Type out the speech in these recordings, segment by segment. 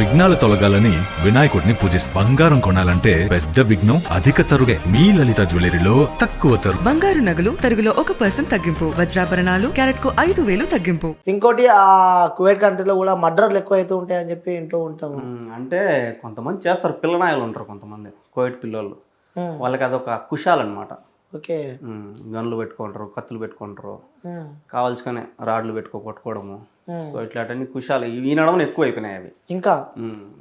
విఘ్నాలు తొలగాలని వినాయకుడిని పూజిస్తారు బంగారం కొనాలంటే పెద్ద విఘ్నం అధిక తరుగే. మీ లలిత జ్యువెలరీలో తక్కువ తరుగు. బంగారు నగలు తరుగులో ఒక పర్సెంట్ తగ్గింపు. వజ్రాభరణాలు క్యారెట్కు ఐదు వేలు తగ్గింపు. ఇంకోటి ఆ కువైట్ కంట్రీలో కూడా మర్డర్లు ఎక్కువ అవుతూ ఉంటాయని చెప్పి వింటూ ఉంటాము ఉమ్, అంటే కొంతమంది చేస్తారు. పిల్లనాయలు ఉంటారు కొంతమంది కోవిడ్ పిల్లలు వాళ్ళకి అదొక కుషాలన్నమాట. ఓకే. ఉమ్, గన్లు పెట్టుకుంటారు కత్తులు పెట్టుకుంటారు. ఉమ్, కావాల్సుకనే రాడ్లు పెట్టుకో కొట్టుకోవడము. సో ఇట్లాంటివన్నీ కుషాలు ఈ నడవన ఎక్కువ అయిపోయినాయి అవి. ఇంకా?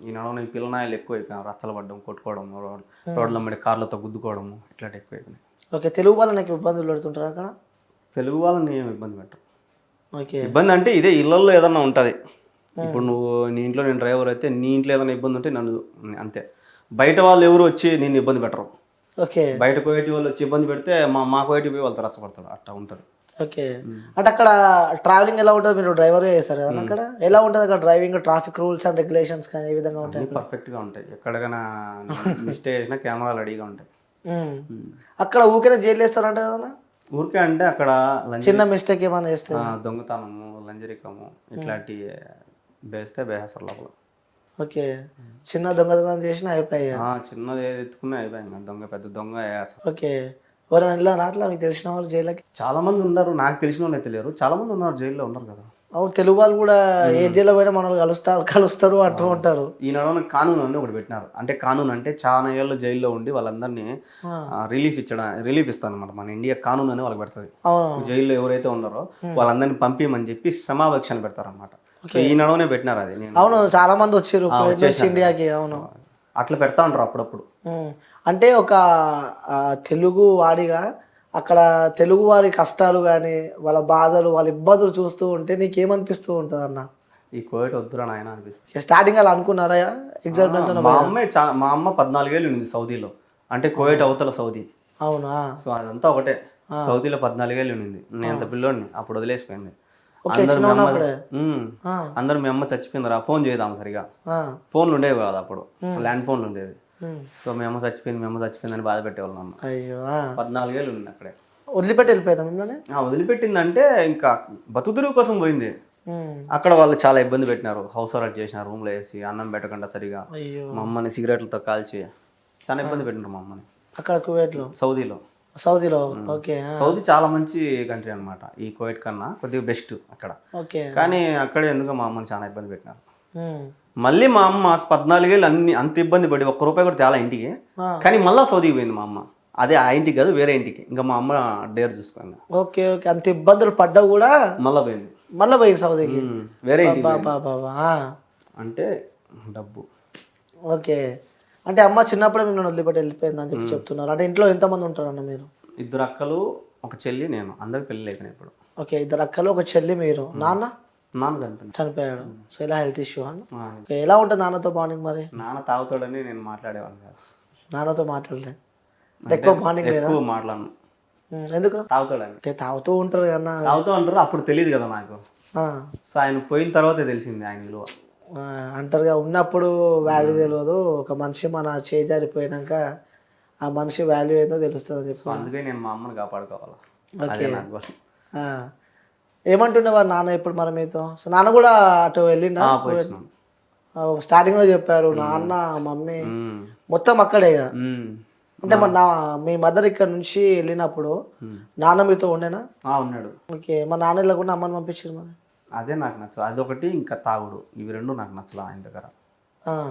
ఈ నడవన ఈ పిల్లనాయలు ఎక్కువ అయిపోయినాయి రచ్చలు పడ్డం కొట్టుకోవడం రోడ్ రోడ్ల మీద కార్లతో గుద్దుకోవడము ఇట్లాంటి ఎక్కువ అయిపోయినాయి ఓకే తెలుగు వాళ్ళు నాకు ఇబ్బందులు పెడుతుంటారు అక్కడ? తెలుగు వాళ్ళని ఏం ఇబ్బంది పెట్టరు. ఓకే. ఇబ్బంది అంటే ఇదే ఇళ్ళల్లో ఏదన్నా ఉంటుంది. ఇప్పుడు నువ్వు నీ ఇంట్లో నేను డ్రైవర్ అయితే నీ ఇంట్లో ఏదైనా ఇబ్బంది ఉంటే నన్ను అంతే. బయట వాళ్ళు ఎవరు వచ్చి నేను ఇబ్బంది పెట్టరు. ఓకే. బయట కోయటి వాళ్ళు వచ్చి ఇబ్బంది పెడితే మా మా కోయటి పోయి వాళ్ళతో రచ్చబడతాడు అట్లా ఉంటుంది. ఓకే. అంటే అక్కడ ట్రావెలింగ్ ఎలా ఉంటుంది? మీరు డ్రైవర్ చేస్తారు కదా? అక్కడ ఎలా ఉంటుంది అక్కడ driving traffic rules and regulations కానీ ఏ విధంగా ఉంటాయి అన్నీ పర్ఫెక్ట్గా ఉంటాయి. ఎక్కడికైనా మిస్టేక్ చేసినా కెమెరాలు రెడీగా ఉంటాయి. అక్కడ ఊరికే జైలు వేస్తారంట కదా ఊరికే అంటే అక్కడ చిన్న మిస్టేక్ ఏమైనా చేస్తే? దొంగతనము లంజరికము ఇట్లాంటి వేస్తే బేహసరు లోపల. ఓకే. చిన్న దొంగతనం చేసినా అయిపోయాయి. చిన్నది ఏది ఎత్తుకున్నా అయిపోయింది. దొంగ పెద్ద దొంగ ఓకే. ఎవరైనా వెళ్ళారా? అట్లా మీకు తెలిసిన వాళ్ళు జైలుకి చాలా మంది ఉన్నారు. నాకు తెలిసిన వాళ్ళు తెలియరు చాలా మంది ఉన్నారు జైల్లో ఉన్నారు కదా. అవును తెలుగు వాళ్ళు కూడా ఏ జైల్లో పోయినా మనల్ని కలుస్తారు కలుస్తారు అంటూ ఉంటారు. ఈ నడవన కానూన్ అని ఒకటి పెట్టినారు. అంటే కానూన్ అంటే చాలా ఏళ్ళు జైల్లో ఉండి వాళ్ళందరినీ. రిలీఫ్ ఇచ్చడం రిలీఫ్ ఇస్తాను అనమాట మన ఇండియా కానూన్ అని వాళ్ళకి పెడుతుంది. జైల్లో ఎవరైతే ఉన్నారో వాళ్ళందరినీ పంపించమని చెప్పి సమావేక్షాలు పెడతారన్నమాట. సో ఈ నడవనే పెట్టినారు అది అవును చాలా మంది వచ్చారు. ఇండియాకి అవును. అట్లా పెడతా ఉంటారు అప్పుడప్పుడు. అంటే ఒక తెలుగు వాడిగా అక్కడ తెలుగు వారి కష్టాలు కానీ వాళ్ళ బాధలు వాళ్ళ ఇబ్బందులు చూస్తూ ఉంటే నీకేమనిపిస్తూ ఉంటుంది అన్న ఈ కోవిడ్ వద్దురా నాయన అనిపిస్తుంది. స్టార్టింగ్ అలా అనుకున్నారా? ఎగ్జైట్మెంట్ మా అమ్మే మా అమ్మ పద్నాలుగేళ్ళు ఉంది సౌదీలో. అంటే కోవిడ్ అవతల సౌదీ. అవునా? సో అదంతా ఒకటే. సౌదీలో పద్నాలుగేళ్ళు ఉండింది. నేను అంత పిల్లోడిని? అప్పుడు వదిలేసిపోయింది. అందరూ మీ అమ్మ- అందరూ మీ అమ్మ చచ్చిపోయిందిరా ఫోన్ చేద్దాం సరిగా. ఫోన్లు ఉండేవి కాదు అప్పుడు. ల్యాండ్ ఫోన్లు ఉండేవి. సో మీ అమ్మ చచ్చిపోయింది మీ అమ్మ చచ్చిపోయింది అని బాధ పెట్టేవాళ్ళం అమ్మ. అయ్యో. పద్నాలుగేళ్ళు ఉంది అక్కడే. వదిలిపెట్టి వెళ్ళిపోయిందా మిమ్మల్ని? ఆ వదిలిపెట్టిందంటే ఇంకా బతుకుదురు కోసం పోయింది. ఉమ్. అక్కడ వాళ్ళు చాలా ఇబ్బంది పెట్టినారు. హౌస్ అరెస్ట్ చేసినారు రూమ్లో వేసి అన్నం పెట్టకుండా సరిగా. మా అమ్మని సిగరెట్లతో కాల్చి చాలా ఇబ్బంది పెట్టినారు మా అమ్మని. అక్కడ కువైట్లో సౌదీలో. సౌదీలో? ఓకే ఆ, సౌదీ చాలా మంచి కంట్రీ అన్నమాట. ఈ కోవిడ్ కన్నా కొద్దిగా బెస్ట్ అక్కడ. ఓకే. కానీ అక్కడే ఎందుకో మా అమ్మని చాలా ఇబ్బంది పెట్టినారు. మళ్ళీ మా అమ్మ పద్నాలుగేళ్ళు అన్ని అంత ఇబ్బంది పడి ఒక్క రూపాయి కూడా తేలా ఇంటికి. కానీ మళ్ళీ సౌదీకి పోయింది మా అమ్మ. అదే ఆ ఇంటికి కాదు వేరే ఇంటికి. ఇంకా మా అమ్మ డేర్ చూసుకుంది ఓకే ఓకే. అంత ఇబ్బందులు పడ్డా కూడా? మళ్ళీ పోయింది. మళ్ళీ పోయింది సౌదీకి? వేరే ఇంటికి. అంటే డబ్బు. ఓకే. అంటే అమ్మ చిన్నప్పుడే మిమ్మల్ని వదిలిపెట్టి వెళ్ళిపోయింది అని చెప్పి చెప్తున్నారు. అంటే ఇంట్లో ఎంతమంది ఉంటారు అన్న మీరు? ఇద్దరు అక్కలు ఒక చెల్లి నేను. అందరికి పెళ్ళి అయిపోయినాయి ఇప్పుడు. ఓకే ఇద్దరు అక్కలు ఒక చెల్లి మీరు. నాన్న? నాన్న చనిపోయింది చనిపోయాడు సో ఇలా హెల్త్ ఇష్యూ ఓకే ఎలా ఉంటుంది నాన్నతో బాండింగ్ మరి? నాన్న తాగుతాడని నేను మాట్లాడేవాడిని కాదు. నాన్నతో మాట్లాడలే. ఎక్కువ బాండింగ్ లేదా? ఎక్కువ మాట్లాడను. ఎందుకు? తాగుతాడని. తాగుతూ ఉంటారు కన్నా తాగుతూ అంటారు అప్పుడు తెలియదు కదా నాకు. సో ఆయన పోయిన తర్వాతే తెలిసింది ఆయన విలువ. అంటారుగా ఉన్నప్పుడు వాల్యూ తెలియదు. ఒక మనిషి మన చేజారిపోయినాక ఆ మనిషి వాల్యూ ఏందో తెలుస్తుంది అని చెప్పి అందుకే నేను మా అమ్మని కాపాడుకోవాలి. ఏమంటుండేవారు నాన్న ఇప్పుడు మరి మీతో? సో నాన్న కూడా అటు వెళ్ళిండా. స్టార్టింగ్లో చెప్పారు నాన్న మమ్మీ మొత్తం అక్కడే. అంటే మరి నా మీ మదర్ ఇక్కడ నుంచి వెళ్ళినప్పుడు నాన్న మీతో ఉండేనా? ఆ, ఉన్నాడు. ఓకే మా నాన్న వెళ్ళకుండా అమ్మని పంపించారు మరి? అదే నాకు నచ్చదు అదొకటి ఇంకా తాగుడు. ఇవి రెండు నాకు నచ్చలేదు ఆయన దగ్గర.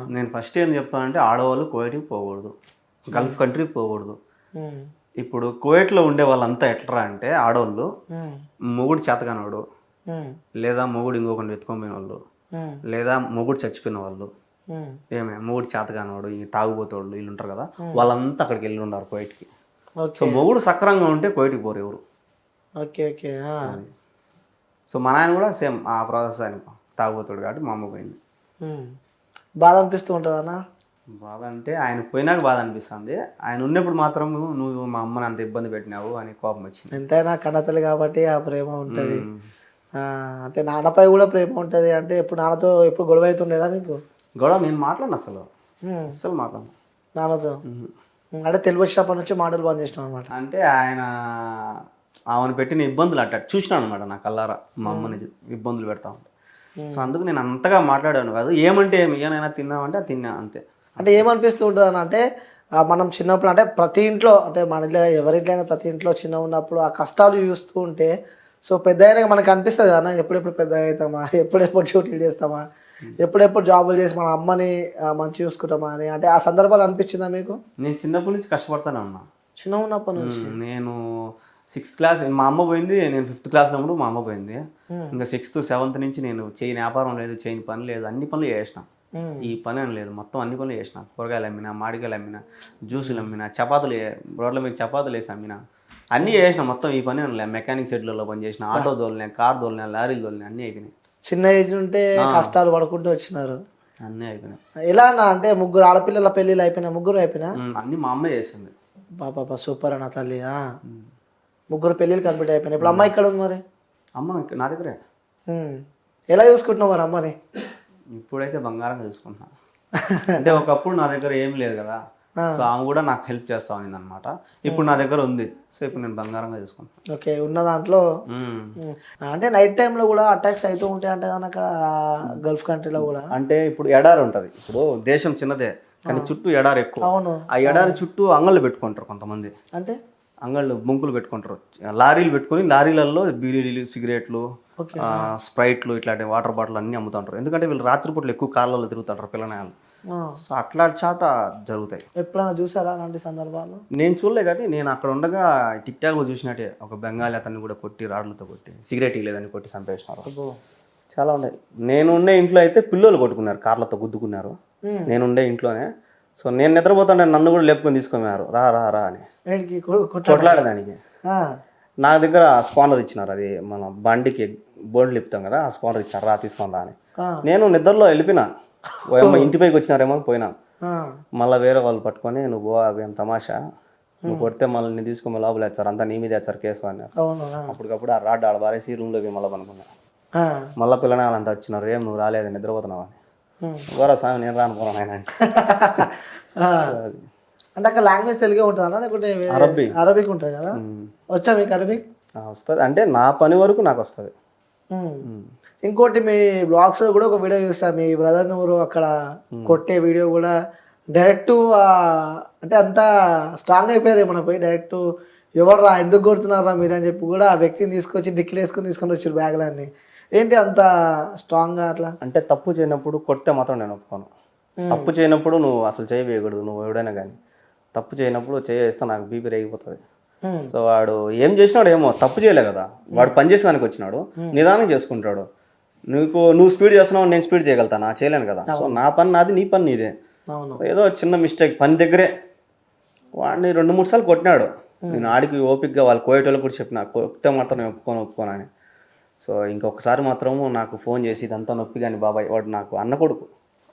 నేను ఫస్ట్ ఏం చెప్తానంటే ఆడవాళ్ళు కోవిడ్కి పోకూడదు. గల్ఫ్ కంట్రీకి పోకూడదు. ఇప్పుడు కువైట్లో ఉండే వాళ్ళంతా ఎట్లా అంటే ఆడవాళ్ళు. మొగుడు చేతకానోడు ఉమ్. లేదా మొగుడు ఇంకొకటి పోయిన వాళ్ళు. లేదా మొగుడు చచ్చిపోయిన వాళ్ళు. ఏమే మొగుడు చేతకానోడు ఈ తాగుబోతోళ్ళు వీళ్ళు ఉంటారు కదా వాళ్ళంతా అక్కడికి వెళ్ళి ఉన్నారు కోవిడ్కి ఓకే సో మొగుడు సక్రంగా ఉంటే కోవిడ్కి పోరు ఎవరు ఓకే ఓకే. సో మా నాయన కూడా సేమ్ ఆ ప్రాసెస్ ఆయన తాగుబోతాడు కాబట్టి మా అమ్మ పోయింది. బాధ అనిపిస్తూ ఉంటుంది అన్న బాధ అంటే ఆయన పోయినాక బాధ అనిపిస్తుంది. ఆయన ఉన్నప్పుడు మాత్రం నువ్వు మా అమ్మని అంత ఇబ్బంది పెట్టినావు అని కోపం వచ్చింది. ఎంతైనా కన్నతల్లి కాబట్టి ఆ ప్రేమ ఉంటుంది. అంటే నాన్నపై కూడా ప్రేమ ఉంటుంది. అంటే ఎప్పుడు నాన్నతో ఎప్పుడు గొడవ అవుతుండేదా మీకు? గొడవ నేను మాట్లాడను అసలు. ఉమ్. అస్సలు మాట్లాడను. నాన్నతో? అంటే తెలివి వచ్చినప్పటి నుంచి మాటలు బంద్ చేసినాం అనమాట అంటే ఆయన ఆమెను పెట్టిన ఇబ్బందులు అట్ట చూసినాను అనమాట నా కల్లారా మా అమ్మని ఇబ్బందులు పెడతా ఉంటే. సో అందుకు నేను అంతగా మాట్లాడాను కాదు. ఏమంటే ఏమి ఏనైనా తిన్నామంటే అది తిన్నా అంతే. అంటే ఏమనిపిస్తూ ఉంటుంది అని అంటే మనం చిన్నప్పుడు అంటే ప్రతి ఇంట్లో అంటే మన ఇంట్లో ఎవరింట్లో అయినా ప్రతి ఇంట్లో చిన్న ఉన్నప్పుడు ఆ కష్టాలు చూస్తూ ఉంటే సో పెద్ద అయినాక మనకు అనిపిస్తుంది అన్న ఎప్పుడెప్పుడు పెద్ద అవుతామా ఎప్పుడెప్పుడు డ్యూటీలు చేస్తామా ఎప్పుడెప్పుడు జాబులు చేసి మన అమ్మని మంచి చూసుకుంటామా అని అంటే ఆ సందర్భాలు అనిపించిందా మీకు? నేను చిన్నప్పటి నుంచి కష్టపడతానే ఉన్నా. చిన్న ఉన్నప్పటి నుంచి? నేను సిక్స్త్ క్లాస్ మా అమ్మ పోయింది నేను ఫిఫ్త్ క్లాస్ ఉన్నప్పుడు మా అమ్మ పోయింది. ఇంకా సిక్స్త్ సెవెంత్ నుంచి నేను చేయని వ్యాపారం లేదు చేయని పని లేదు అన్ని పనులు చేసిన. ఈ పని అని లేదు. మొత్తం అన్ని పనులు చేసిన. కూరగాయలు అమ్మిన మామిడికాయలు అమ్మిన జ్యూసులు అమ్మిన చపాతీలు రోడ్ల మీద చపాతీలు వేసి అమ్మిన. అన్నీ చేసిన. మొత్తం ఈ పని అని లేదు. మెకానిక్ సెట్లలో పని చేసిన ఆటో దోలిన కార్ దోలిన లారీలు దోలిన అన్నీ అయిపోయినాయి. చిన్న ఏజ్ ఉంటే కష్టాలు పడుకుంటూ వచ్చినారు. అన్నీ అయిపోయినాయి. ఎలా అన్న అంటే ముగ్గురు ఆడపిల్లల పెళ్ళిళ్ళు అయిపోయినా ముగ్గురు అయిపోయినా? అన్నీ మా అమ్మ చేస్తుంది పాప సూపర్ అన్న తల్లి ఆ. ముగ్గురు పెళ్ళిళ్ళు కంప్లీట్ అయిపోయినాయి. ఇప్పుడు అమ్మ ఇక్కడ ఉంది మరి? అమ్మ నా దగ్గరే. ఎలా చూసుకుంటున్నావు మరి అమ్మని? ఇప్పుడైతే బంగారంగా చూసుకుంటున్నా. అంటే ఒకప్పుడు నా దగ్గర ఏం లేదు కదా. సో ఆమె కూడా నాకు హెల్ప్ చేస్తా ఉంది అనమాట ఇప్పుడు నా దగ్గర ఉంది. సో ఇప్పుడు నేను బంగారంగా చూసుకుంటాను ఓకే ఉన్న దాంట్లో. అంటే నైట్ టైంలో కూడా అటాక్స్ అవుతూ ఉంటాయి అంటే కానీ అక్కడ గల్ఫ్ కంట్రీలో కూడా. అంటే ఇప్పుడు ఎడారి ఉంటది. ఇప్పుడు దేశం చిన్నదే కానీ చుట్టూ ఎడారి ఎక్కువ. అవును. ఆ ఎడారి చుట్టూ అంగళ్ళు పెట్టుకుంటారు కొంతమంది. అంటే? అంగళ్ళు బొంకులు పెట్టుకుంటారు. లారీలు పెట్టుకొని లారీలలో బీడీలు సిగరెట్లు స్ప్రైట్లు ఇట్లాంటి వాటర్ బాటిల్ అన్ని అమ్ముతుంటారు. ఎందుకంటే వీళ్ళు రాత్రిపూట్లు ఎక్కువ కార్లలో తిరుగుతుంటారు పిల్లనాయాలు. సో అట్లాంటి చాట జరుగుతాయి. ఎప్పుడైనా చూసారా అలాంటి సందర్భాలు? నేను చూడలే కానీ నేను అక్కడ ఉండగా టిక్ టాక్లో చూసినట్టే ఒక బెంగాలీ అతన్ని కూడా కొట్టి రాడ్లతో కొట్టి సిగరెట్ లేదని కొట్టి చంపేసినారు. చాలా ఉన్నాయి. నేను ఉండే ఇంట్లో అయితే పిల్లలు కొట్టుకున్నారు కార్లతో గుద్దుకున్నారు. నేను ఉండే ఇంట్లోనే. సో నేను నిద్రపోతుంటే నన్ను కూడా లేపుకొని తీసుకున్నారు రా రా రా అని. కొట్లాడేదానికి. నా దగ్గర స్పానర్ ఇచ్చినారు అది మన బండికి బోర్డు లిపుతాం కదా ఆ స్పానర్ ఇచ్చారు రా తీసుకొని రా అని. నేను నిద్రలో వెళ్ళిపోయినా. ఓ అమ్మ ఇంటి పైకి వచ్చినారేమో అని పోయినా. మళ్ళీ వేరే వాళ్ళు పట్టుకొని నువ్వు అవి ఏం తమాషా? నువ్వు కొడితే మళ్ళీ నీ తీసుకొని లోపల వేస్తారు అంతా నీ మీద వేస్తారు కేసు ఆ. అప్పటికప్పుడు ఆ రాడ్ ఆడ పారేసి రూమ్లోకి మళ్ళీ పనుకున్నా. మళ్ళీ పిల్లనే వాళ్ళంతా వచ్చినారు ఏం నువ్వు రాలేదు? నిద్రపోతున్నావు? అని. గోరా స్వామి నేను రాను పోను ఆయన. అంటే అక్కడ లాంగ్వేజ్ తెలుగే ఉంటుందా? లేకుంటే. అరబిక్ ఉంటుంది కదా? వచ్చా మీకు అరబిక్? వస్తుంది. అంటే నా పని వరకు నాకు వస్తుంది. ఇంకోటి మీ బ్లాగ్స్లో కూడా ఒక వీడియో చూస్తా. మీ బ్రదర్ ఊరు అక్కడ కొట్టే వీడియో కూడా డైరెక్ట్ అంటే అంత స్ట్రాంగ్ అయిపోయారు మన పోయి డైరెక్ట్ ఎవర్రా ఎందుకు కొడుతున్నారా మీరు? అని చెప్పి కూడా ఆ వ్యక్తిని తీసుకొచ్చి డిక్కిలు వేసుకొని తీసుకొని వచ్చారు బ్యాగ్లన్నీ ఏంటి అంత స్ట్రాంగ్గా అట్లా? అంటే తప్పు చేయనప్పుడు కొడితే మాత్రం నేను ఒప్పుకోను. తప్పు చేయనప్పుడు నువ్వు అసలు చేయి వేయకూడదు నువ్వు ఎవడైనా కానీ తప్పు చేయనప్పుడు చేస్తే నాకు బీపీ రేగిపోతుంది. సో వాడు ఏం చేసినాడు ఏమో తప్పు చేయలే కదా. వాడు పని చేసేదానికి వచ్చినాడు. నిదానం చేసుకుంటాడు. నీకు నువ్వు స్పీడ్ చేస్తున్నావు నేను స్పీడ్ చేయగలుగుతానా? చేయలేను కదా. సో నా పని నాది నీ పని నీదే. ఏదో చిన్న మిస్టేక్ పని దగ్గరే. వాడిని రెండు మూడు సార్లు కొట్టినాడు. నేను ఆడికి ఓపిక్గా వాళ్ళు కోయేటోళ్ళు కూడా చెప్పిన కొట్టే మాత్రం ఒప్పుకోను ఒప్పుకోను అని. సో ఇంకొకసారి మాత్రము నాకు ఫోన్ చేసి ఇదంతా నొప్పి కానీ బాబాయ్ వాడు నాకు అన్న కొడుకు.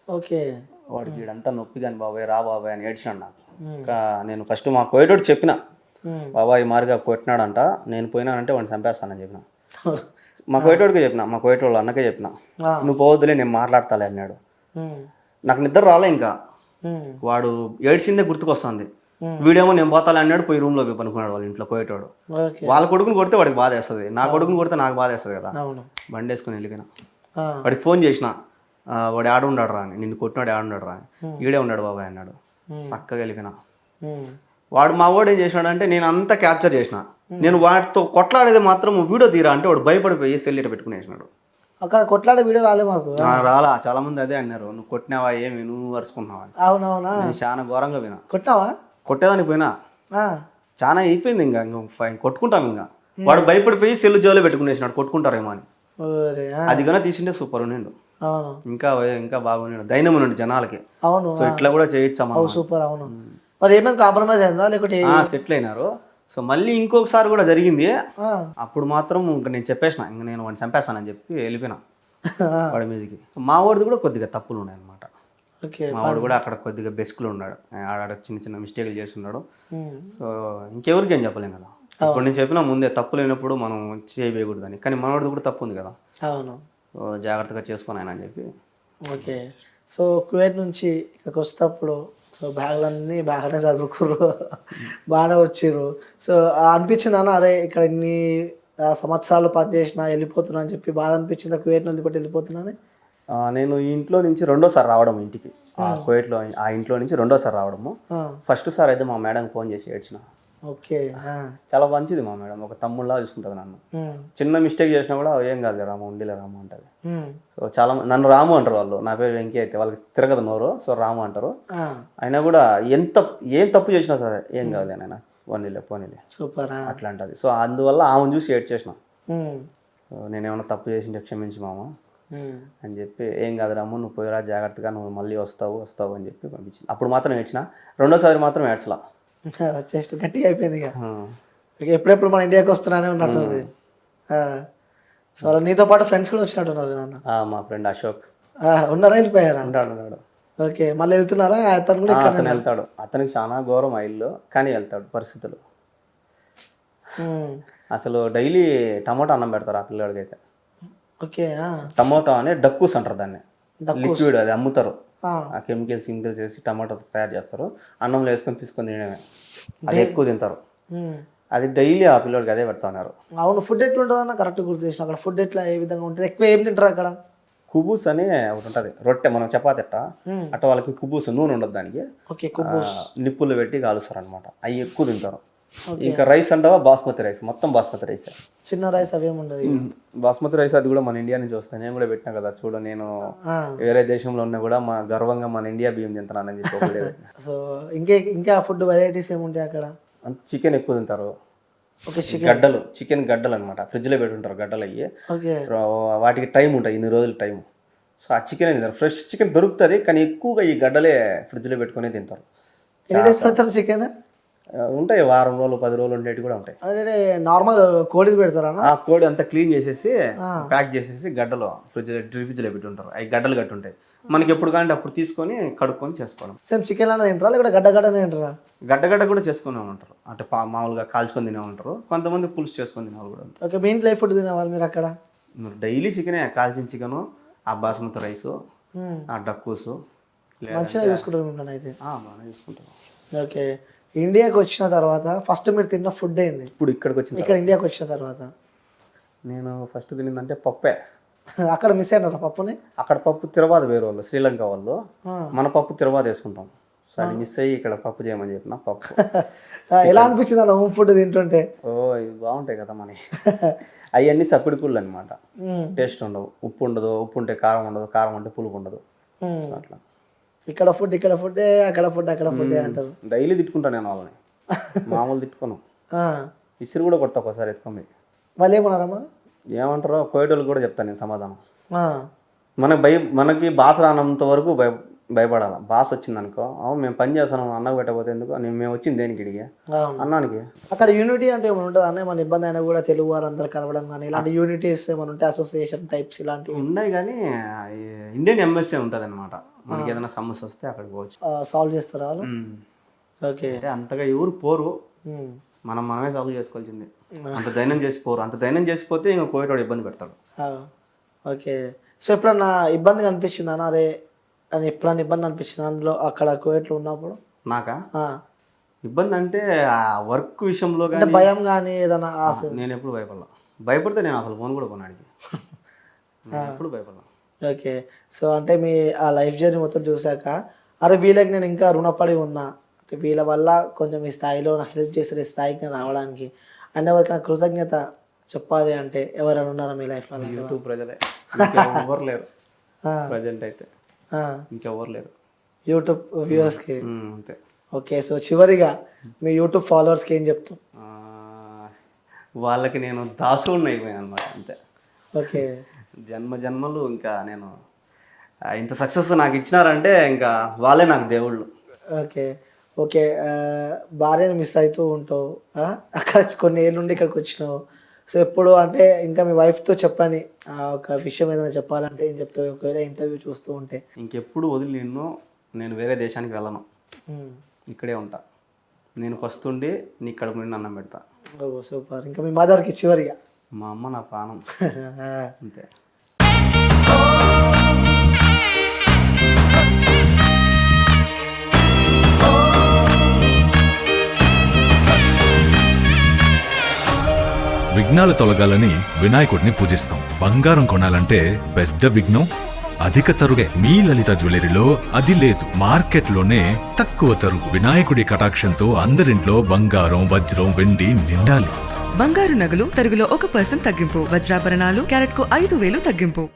ఓకే. వాడికి వీడంతా నొప్పి కానీ బాబాయ్ రా బాబాయ్ అని ఏడ్చినాడు నాకు. ఇంకా నేను ఫస్ట్ మా కోయేటోడు చెప్పిన. బాబాయ్ ఈ మారిగా కొట్టినాడంట నేను పోయినానంటే వాడిని చంపేస్తానని చెప్పిన. మా కోయేటోడికి చెప్పిన మా కోయేటోళ్ళు అన్నకే చెప్పిన. నువ్వు పోవద్దులే నేను మాట్లాడతాలే అన్నాడు. నాకు నిద్ర రాలే ఇంకా. వాడు ఏడ్చిందే గుర్తుకొస్తుంది. వీడేమో నేను పోతాలే అన్నాడు పోయి రూమ్లో పోయి పనుకున్నాడు వాళ్ళ ఇంట్లో పోయేటోడు వాళ్ళ కొడుకుని కొడితే వాడికి బాధ వేస్తుంది. నా కొడుకుని కొడితే నాకు బాధ వేస్తుంది కదా. బండి వేసుకుని వెళ్ళిపోయినా. వాడికి ఫోన్ చేసిన వాడు ఆడ ఉన్నాడు రా అని. నిన్ను కొట్టినాడు ఆడ ఉన్నాడు రా అని. ఈడే ఉన్నాడు బాబాయ్ అన్నాడు. చక్కగా వెళ్ళిపోయినా. వాడు మా వాడు ఏం చేసినాడంటే నేను అంతా క్యాప్చర్ చేసిన. నేను వాటితో కొట్లాడేది మాత్రం వీడియో తీరా అంటే వాడు భయపడిపోయి సెల్ ఇట పెట్టుకునేసినాడు అక్కడ కొట్లాడే వీడియో రాలే మాకు. ఆ, రాలా. చాలా మంది అదే అన్నారు. నువ్వు కొట్టినావా ఏమి? నువ్వు వరుసుకున్నావా అని అవునవునా? నేను చాలా ఘోరంగా వినా కొట్టినావా? కొట్టేదానికి పోయినా. ఆ. చాలా అయిపోయింది ఇంకా. ఇంకా కొట్టుకుంటాం ఇంకా. వాడు భయపడిపోయి సెల్ జోలో పెట్టుకునేసినాడు కొట్టుకుంటారేమో అని. ఓరే ఆ. అది కన్నా తీసిండే సూపర్ ఉండిండు అవును. ఇంకా ఇంకా బాగున్నాడు. ధైర్యం ఉండండి జనాలకి. అవును సో ఇట్లా కూడా చేయొచ్చమ్మా సూపర్ అవును మరి ఏమైనా కాంప్రమైజ్ అయిందా? లేకుంటే సెటిల్ అయినారు. సో మళ్ళీ ఇంకొకసారి కూడా జరిగింది. అప్పుడు మాత్రం ఇంకా నేను చెప్పేసిన ఇంకా నేను వాడిని చంపేస్తానని చెప్పి వెళ్ళిపోయినా. వాడి మీదకి. మా వాడిది కూడా కొద్దిగా తప్పులు ఉన్నాయి అనమాట ఓకే మా వాడు కూడా అక్కడ కొద్దిగా బెస్క్లో ఉన్నాడు. ఆడ చిన్న చిన్న మిస్టేక్లు చేస్తున్నాడు. సో ఇంకెవరికి ఏం చెప్పలేం కదా. ఇప్పుడు నేను చెప్పిన ముందే తప్పు లేనప్పుడు మనం చేయకూడదని. కానీ మనవాడిది కూడా తప్పు ఉంది కదా. అవును. జాగ్రత్తగా చేసుకొని ఆయన అని చెప్పి. ఓకే. సో కువైట్ నుంచి ఇక్కడికి వస్తేప్పుడు సో బ్యాగులన్నీ బాగానే చదువుకుర్రు. బాగానే వచ్చిర్రు. సో అనిపించింది అన్న అరే ఇక్కడ ఇన్ని సంవత్సరాలు పనిచేసిన వెళ్ళిపోతున్నా అని చెప్పి బాధ అనిపించింది? కువేట్ని వదిలిపెట్టి వెళ్ళిపోతున్నాను నేను ఈ ఇంట్లో నుంచి రెండోసారి రావడం ఇంటికి. ఆ కువైట్లో ఆ ఇంట్లో నుంచి రెండోసారి రావడము. ఫస్ట్ సార్ అయితే మా మేడం ఫోన్ చేసి ఏడ్చిన. ఓకే చాలా మంచిది మా మేడం. ఒక తమ్ముళ్ళలా చూసుకుంటుంది నన్ను. చిన్న మిస్టేక్ చేసినా కూడా ఏం కాదు రాము ఉండిలే రాము అంటది. సో చాలా నన్ను రాము అంటారు వాళ్ళు. నా పేరు వెంకీ అయితే వాళ్ళకి తిరగదు నోరు సో రాము అంటారు. అయినా కూడా ఎంత ఏం తప్పు చేసినా సరే ఏం కాదు నేను పోనీలే పోనీలే. సూపర్ అట్లా అంటది సో అందువల్ల ఆమెను చూసి ఏడ్ చేసిన. ఉమ్, సో నేనేమైనా తప్పు చేసింటే క్షమించి మామ. అని చెప్పి ఏం కాదు రాము నువ్వు పోయిరా జాగ్రత్తగా నువ్వు మళ్ళీ వస్తావు వస్తావు అని చెప్పి పంపించింది అప్పుడు మాత్రం ఏడ్చిన. రెండోసారి మాత్రం ఏడ్చలా. జస్ట్ గట్టిగా అయిపోయింది ఇక. ఎప్పుడెప్పుడు మన ఇండియాకి వస్తున్నానే ఉన్నట్టుంది ఆ, సో అలా నీతో పాటు ఫ్రెండ్స్ కూడా కదా అన్న? ఆ, మా ఫ్రెండ్ అశోక్. ఉన్నారా వెళ్ళిపోయారా? ఉంటాడు ఉన్నాడు. ఓకే మళ్ళీ వెళ్తున్నారా? అతను కూడా అతను వెళ్తాడు. అతనికి చాలా ఘోరం ఇల్లు కానీ వెళ్తాడు పరిస్థితులు. అసలు డైలీ టమాటా అన్నం పెడతారు ఆ పిల్లడికి అయితే ఓకే టమాటా అని డక్కూస్ అంటారు దాన్ని. లిక్విడ్ అది అమ్ముతారు. ఆ, కెమికల్స్ కెమికల్స్ వేసి టమాటా తయారు చేస్తారు. అన్నంలో వేసుకొని తీసుకొని తినడమే. అది ఎక్కువ తింటారు. అది డైలీ ఆ పిల్లోడికి అదే పెడతా ఉన్నారు. అవును ఫుడ్ ఎట్లా ఉంటుంది అన్న కరెక్ట్ గుర్తు చేసిన. అక్కడ ఫుడ్ ఎట్లా ఏ విధంగా ఉంటుంది ఎక్కువ ఏం తింటారు అక్కడ? కుబూస్ అని ఒకటి ఉంటుంది. రొట్టె మనం చపాతి అట్ట. అట్ట వాళ్ళకి కుబూస్ నూనె ఉండదు దానికి. నిప్పులు పెట్టి కాలుస్తారు అనమాట అవి ఎక్కువ తింటారు. ఇంకా రైస్ అంటావా? బాస్మతి రైస్. మొత్తం బాస్మతి రైస్. చిన్న రైస్ అవేం ఉండదు బాస్మతి రైస్ అది కూడా మన ఇండియా నుంచి వస్తాయి. నేను కూడా పెట్టినా కదా. చూడు నేను వేరే దేశంలో ఉన్నా కూడా మా గర్వంగా మన ఇండియా బియ్యం తింటున్నానని చెప్పి. సో ఇంకే ఇంకా ఫుడ్ వెరైటీస్ ఏముంటాయి అక్కడ? చికెన్ ఎక్కువ తింటారు. ఓకే చికెన్ గడ్డలు చికెన్ గడ్డలు అనమాట ఫ్రిడ్జ్లో పెట్టుంటారు గడ్డలు అయ్యి. వాటికి టైం ఉంటుంది ఇన్ని రోజులు టైం సో ఆ చికెన్ తింటారు. ఫ్రెష్ చికెన్ దొరుకుతుంది కానీ ఎక్కువగా ఈ గడ్డలే ఫ్రిడ్జ్లో పెట్టుకుని తింటారు. చికెన్ ఉంటాయి. వారం రోజులు పది రోజులు ఉండేవి కూడా ఉంటాయి. అదే నార్మల్ కోడిది పెడతారా ఆ కోడి అంతా క్లీన్ చేసేసి ప్యాక్ చేసేసి గడ్డలో ఫ్రిడ్జ్ ఫ్రిడ్జ్లో పెట్టి ఉంటారు. అవి గడ్డలు కట్టి ఉంటాయి. మనకి ఎప్పుడు కావాలంటే అప్పుడు తీసుకొని కడుక్కొని చేసుకోవడం. సేమ్ చికెన్ అనేది తింటారా? లేకపోతే గడ్డ గడ్డనే తింటారా? గడ్డ గడ్డ కూడా చేసుకునే ఉంటారు. అంటే మామూలుగా కాల్చుకొని తినే ఉంటారు. కొంతమంది పులుసు చేసుకొని తినే వాళ్ళు కూడా ఉంటారు. ఓకే మీ ఇంట్లో ఏ ఫుడ్ తినేవాళ్ళు మీరు అక్కడ? మీరు డైలీ చికెనే కాల్చిన చికెను ఆ బాస్మతి రైస్. ఆ డక్కూసు మంచిగా చూసుకుంటారు అయితే. బాగానే తీసుకుంటాం ఓకే. ఇండియాకి వచ్చిన తర్వాత ఫస్ట్ మీరు తిన్న ఫుడ్ ఏంది? ఇప్పుడు ఇక్కడికి వచ్చిన ఇక్కడ ఇండియాకి వచ్చిన తర్వాత. నేను ఫస్ట్ తినిందంటే పప్పే. అక్కడ మిస్ అయినారా పప్పుని? అక్కడ పప్పు తిరవాద వేరే వాళ్ళు శ్రీలంక వాళ్ళు. మన పప్పు తిరవాద వేసుకుంటాం. సో అది మిస్ అయ్యి ఇక్కడ పప్పు చేయమని చెప్పిన పప్పు. ఎలా అనిపించింది అన్న హోమ్ ఫుడ్ తింటుంటే? ఓ ఇది బాగుంటాయి కదా మనకి అవన్నీ సప్పిడి పుళ్ళు అనమాట. టేస్ట్ ఉండవు. ఉప్పు ఉండదు ఉప్పు ఉంటే కారం ఉండదు కారం ఉంటే పులుపు ఉండదు. అట్లా. ఇక్కడ ఫుడ్ ఇక్కడ ఫుడ్డే అక్కడ ఫుడ్ అక్కడ ఫుడ్డే అంటారు. డైలీ తిట్టుకుంటాను నేను వాళ్ళని. మామూలు తిట్టుకోను. ఇసురు కూడా కొడతా ఒకసారి ఎత్తుకొని వాళ్ళు ఏమన్నారా మరి? ఏమంటారో కోయటోళ్ళు కూడా చెప్తాను నేను సమాధానం. ఆ. మనకి భయ మనకి బాస రానంత వరకు భయ భయపడాలి? బాస్ వచ్చింది అనుకో అవును మేము పని చేస్తున్నాం అన్నకు పెట్టకపోతే ఎందుకు? నేను మేము వచ్చింది దేనికి ఇడిగి అన్నానికి. అక్కడ యూనిటీ అంటే ఏమైనా ఉంటుంది? అన్న మన ఇబ్బంది అయినా కూడా తెలుగు వారు అందరు కలవడం కానీ ఇలాంటి యూనిటీస్ ఏమైనా ఉంటాయి అసోసియేషన్ టైప్స్ ఇలాంటివి? ఉన్నాయి కానీ ఇండియన్ ఎంబసీ ఉంటుంది అనమాట మనకి ఏదైనా సమస్య వస్తే అక్కడికి పోవచ్చు. సాల్వ్ చేస్తారా. ఓకే. అంటే అంతగా ఎవరు పోరు. మనం మనమే సాల్వ్ చేసుకోవాల్సిందే. అంత ధైర్యం చేసిపోరు అంత ధైర్యం చేసిపోతే ఇంకా కోయటోడు ఇబ్బంది పెడతాడు. ఓకే. సో ఎప్పుడన్నా ఇబ్బందిగా అనిపించిందా? అన్న అరే అని ఎప్పుడన్నా ఇబ్బంది అనిపించింది? అందులో అక్కడ కోయట్లో ఉన్నప్పుడు? నాకా. ఇబ్బంది అంటే ఆ వర్క్ విషయంలో కానీ భయం కానీ ఏదైనా ఆశ నేను ఎప్పుడు భయపడలా. భయపడితే నేను అసలు ఫోన్ కూడా కొనాడికి ఎప్పుడు భయపడలా. ఓకే. సో అంటే మీ ఆ లైఫ్ జర్నీ మొత్తం చూశాక అరే వీళ్ళకి నేను ఇంకా రుణపడి ఉన్నా అంటే వీళ్ళ వల్ల కొంచెం ఈ స్థాయిలో నాకు హెల్ప్ ఈ స్థాయికి నేను రావడానికి అండ్ ఎవరికైనా కృతజ్ఞత చెప్పాలి అంటే ఎవరైనా ఉన్నారా మీ లైఫ్లో యూట్యూబ్ ప్రజలే. ఎవరు లేరు. ప్రజెంట్ అయితే. ఇంకెవరు లేరు. యూట్యూబ్ వ్యూవర్స్కి అంతే. ఓకే. సో చివరిగా మీ యూట్యూబ్ ఫాలోవర్స్కి ఏం చెప్తాం వాళ్ళకి నేను దాసుడిని అయిపోయాను అనమాట అంతే. ఓకే. జన్మ జన్మలు ఇంకా నేను ఇంత సక్సెస్ నాకు ఇచ్చినారంటే ఇంకా వాళ్ళే నాకు దేవుళ్ళు. ఓకే ఓకే భార్యను మిస్ అవుతూ ఉంటావు? అక్కడ కొన్ని ఏళ్ళ నుండి ఇక్కడికి వచ్చినావు. సో ఎప్పుడు అంటే ఇంకా మీ వైఫ్తో చెప్పని ఆ, ఒక విషయం ఏదైనా చెప్పాలంటే ఏం చెప్తావు? ఒకవేళ ఇంటర్వ్యూ చూస్తూ ఉంటే. ఇంకెప్పుడు వదిలి నిన్ను నేను వేరే దేశానికి వెళ్ళను. ఇక్కడే ఉంటా. నేను ఫస్ట్ ఉండి నీ కడుపు నిండి అన్నం పెడతా. Oh super. ఇంకా మీ మదర్కి చివరిగా. మా అమ్మ నా ప్రాణం అంతే. విఘ్నాలు తొలగాలని వినాయకుడిని పూజిస్తాం. బంగారం కొనాలంటే పెద్ద విఘ్నం అధిక తరుగే మీ లలిత జ్యువెలరీలో అది లేదు. మార్కెట్లోనే తక్కువ తరుగు. వినాయకుడి కటాక్షంతో అందరింట్లో బంగారం వజ్రం వెండి నిండాలి. బంగారు నగలు తరుగులో ఒక పర్సెంట్ తగ్గింపు. వజ్రాభరణాలు క్యారెట్కు ఐదు వేలు తగ్గింపు.